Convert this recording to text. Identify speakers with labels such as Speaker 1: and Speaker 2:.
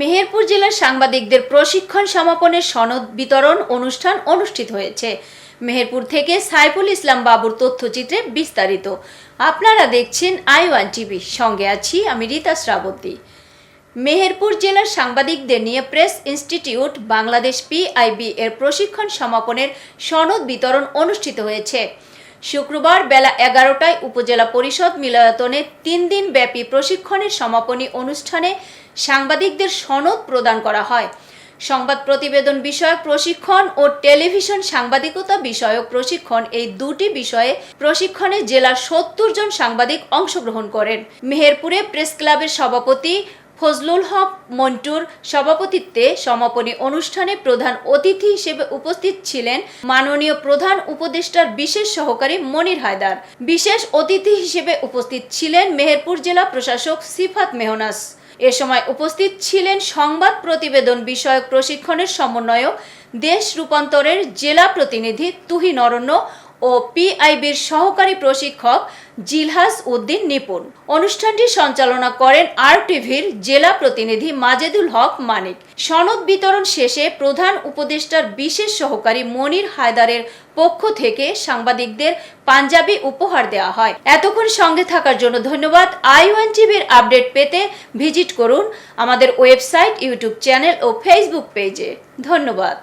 Speaker 1: মেহেরপুর জেলার সাংবাদিকদের প্রশিক্ষণ সমাপনের সনদ বিতরণ অনুষ্ঠান অনুষ্ঠিত হয়েছে। মেহেরপুর থেকে সাইফুল ইসলাম বাবুর তথ্যচিত্রে বিস্তারিত। আপনারা দেখছেন আই ওয়ান টিভি। সঙ্গে আছি আমি রীতা শ্রাবতী। মেহেরপুর জেলার সাংবাদিকদের নিয়ে প্রেস ইনস্টিটিউট বাংলাদেশ পিআইবি এর প্রশিক্ষণ সমাপনের সনদ বিতরণ অনুষ্ঠিত হয়েছে। শুক্রবার বেলা এগারোটায় উপজেলা পরিষদ মিলনায়তনে তিন দিন ব্যাপী প্রশিক্ষণের সমাপনী অনুষ্ঠানে সাংবাদিকদের সনদ প্রদান করা হয়। সংবাদ প্রতিবেদন বিষয়ক প্রশিক্ষণ ও টেলিভিশন সাংবাদিকতা বিষয়ক প্রশিক্ষণ এই দুটি বিষয়ে প্রশিক্ষণে জেলার সত্তর জন সাংবাদিক অংশগ্রহণ করেন। মেহেরপুরে প্রেস ক্লাবের সভাপতি ফজলুল হক মন্টুর সভাপতিত্বে সমাপনী অনুষ্ঠানে প্রধান অতিথি হিসেবে উপস্থিত ছিলেন মাননীয় প্রধান উপদেষ্টার বিশেষ সহকারী মনির হায়দার। বিশেষ অতিথি হিসেবে উপস্থিত ছিলেন মেহেরপুর জেলা প্রশাসক সিফাত মেহনাস। এ সময় উপস্থিত ছিলেন সংবাদ প্রতিবেদন বিষয়ক প্রশিক্ষণের সমন্বয়ক দেশ রূপান্তরের জেলা প্রতিনিধি তুহিন অরণ্য ও পিআইবির সহকারী প্রশিক্ষক জিলহাস উদ্দিন নিপুণ। অনুষ্ঠানটি সঞ্চালনা করেন আর টিভির জেলা প্রতিনিধি মাজেদুল হক মানিক। সনদ বিতরণ শেষে প্রধান উপদেষ্টার বিশেষ সহকারী মনির হায়দারের পক্ষ থেকে সাংবাদিকদের পাঞ্জাবি উপহার দেওয়া হয়। এতক্ষণ সঙ্গে থাকার জন্য ধন্যবাদ। আই ওয়ান টিভির আপডেট পেতে ভিজিট করুন আমাদের ওয়েবসাইট, ইউটিউব চ্যানেল ও ফেসবুক পেজে। ধন্যবাদ।